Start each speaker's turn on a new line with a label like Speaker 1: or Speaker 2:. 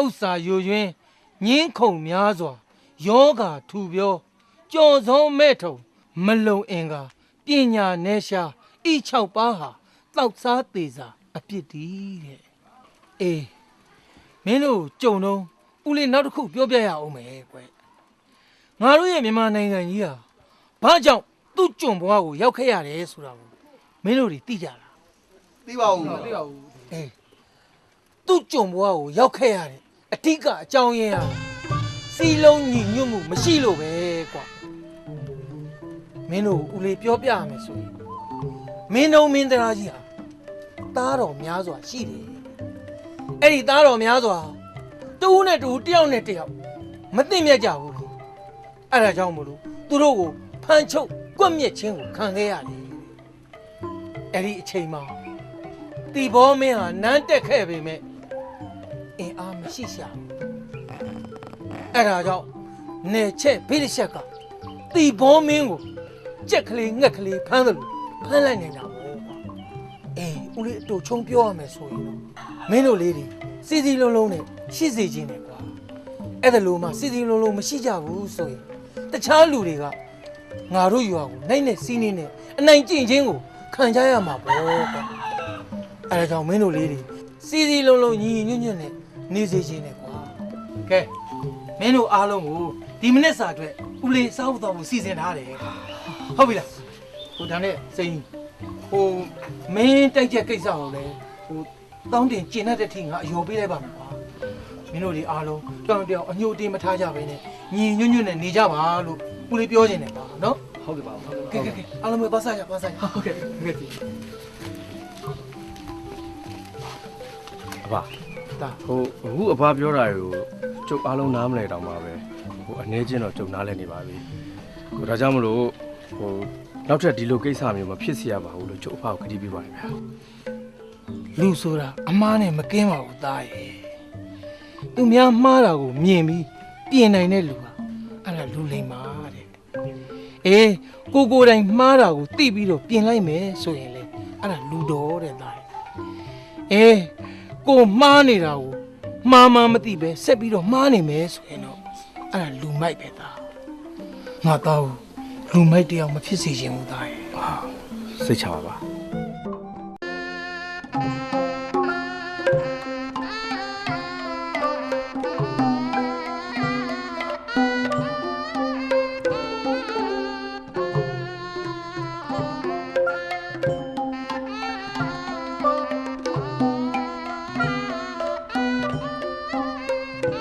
Speaker 1: ဥစ္စာယိုယွင်းငင်းခုန်များစွာယောဂါထူပြောကြော်စောမဲ့ထုံမလုံအင်္ကာပညာနဲ့ရှာဤ6ပါးဟာတောက်စားသေးစာအပြစ်တည်းတဲ့အေးမင်းတို့ကြုံတော့ဦးလေးနောက်တစ်ခုပြောပြရအောင်မယ်ကွယ်ငါတို့ရဲ့မြန်မာနိုင်ငံကြီးဟာဘာကြောင့်သူ့ကြုံဘဝကိုရောက်ခဲ့ရတယ်ဆိုတာကိုမင်းတို့တွေသိကြလား
Speaker 2: သိပါဦး
Speaker 3: သိပါဘူး
Speaker 1: အေးသူ့ကြုံဘဝကိုရောက်ခဲ့ရတဲ့ အတိကအကြောင်းရင်းဟာစီလုံးညီညွတ်မှုမရှိလို့ပဲကွာမင်းတို့ဦးလေးပြောပြရမယ်ဆိုရင်မင်းတို့မင်းတရားကြီးဟာသားတော်များစွာရှိတယ်အဲ့ဒီသားတော်များစွာတူးနဲ့တူးတယောက်နဲ့တယောက်မသိမြတ်ကြဘူးလေအဲ့ဒါကြောင့်မလို့သူတို့ကိုဖန်ချုပ်ကွက်မြက်ခြင်းကိုခံခဲ့ရတယ်အဲ့ဒီအချိန်မှာတီဘောမင်းဟာနန်းတက်ခဲ့ပေမဲ့အင်အားမ ရှိရှာဘူးအဲ့ဒါကြောင့်နေချက်ဖိရချက်ကတီဘောမင်းကိုကြက်ကလေးငှက်ကလေးဖမ်းတယ်လို့ဖမ်းလိုက်နေတာပေါ့ကွာအေးဦးလေးအတူချုံပြောရမယ်ဆိုရင်တော့မင်းတို့လေးတွေစီစီလုံးလုံးနဲ့ရှိစေခြင်းနဲ့ကွာအဲ့ဒါလို့မှစီစီလုံးလုံးမရှိကြဘူးဆိုရင်တခြားလူတွေကငါတို့ရွာကိုနိုင်နဲ့စီးနေနဲ့အနိုင်ကျင့်ခြင်းကိုခံကြရမှာပေါ့ကွာအဲဒါကြောင့်မင်းတို့လေးတွေစီစီလုံးလုံးညီညီညွတ်ညွတ်နဲ့ နေစေခြင်းနဲ့ကွာကဲမင်းတို့အားလုံးကိုဒီမိနစ်စာအတွက်ဦးလေးစားဖို့တော့ဖို့စီစဉ်ထားတယ်ဟုတ်ပြီလားဟိုဒါနဲ့စိန်ဟိုမင်းတိုက်ချက်ကိစ္စကိုလည်းဟိုတောင်းတင်ကျင်တတ်တဲ့ထိငါအယောပေးလိုက်ပါမယ်ကွာမင်းတို့ဒီအားလုံးတောင်းတယောက်အညှို့တင်မထားကြဘဲနဲ့ညီညွတ်ညွတ်နဲ့နေကြပါလို့ဦးလေးပြောခြင်းတယ်ကွာနော်
Speaker 3: ဟုတ်ကဲ့ပါဟုတ်
Speaker 1: ကဲကဲကဲအားလုံးပဲသွားစားကြသွားစားကြ
Speaker 3: ဟုတ်ကဲ့ဟုတ်ကဲ့
Speaker 4: အ ဘ
Speaker 1: ဒါ
Speaker 4: ဟိုအခုအဘပြောတာကိုကျုပ်အားလုံးနားမလဲတော့မှာပဲဟိုအနေချင်းတော့ကျုပ်နားလဲနေပါပြီဟိုဒါကြောင့်မလို့ဟိုနောက်ထပ်ဒီလိုကိစ္စမျိုးမဖြစ်စေရပါဘူးလို့ကျုပ်အဖကိုခတိပေးပါတယ်ဗျာ
Speaker 1: လူဆိုတာအမားနဲ့မကင်းပါဘူးသားရဲ့သူများမှားတာကိုမြင်ပြီးပြင်နိုင်တဲ့လူဟာအဲ့ဒါလူလိမ္မာတဲ့အေးကိုကိုယ်တိုင်မှားတာကိုသိပြီးတော့ပြင်လိုက်မယ်ဆိုရင်လေအဲ့ဒါလူတော်တဲ့သားရဲ့အေး ကိုမှားနေတာကိုမှားမှမသိပဲဆက်ပြီးတော့မှားနေမယ်ဆိုရင်တော့အဲ့ဒါလူမိုက်ပဲသားငါသားကိုလူမိုက်တယောက်မဖြစ်စေချင်ဘူးသားရဲ့
Speaker 4: စိတ်ချပါပါ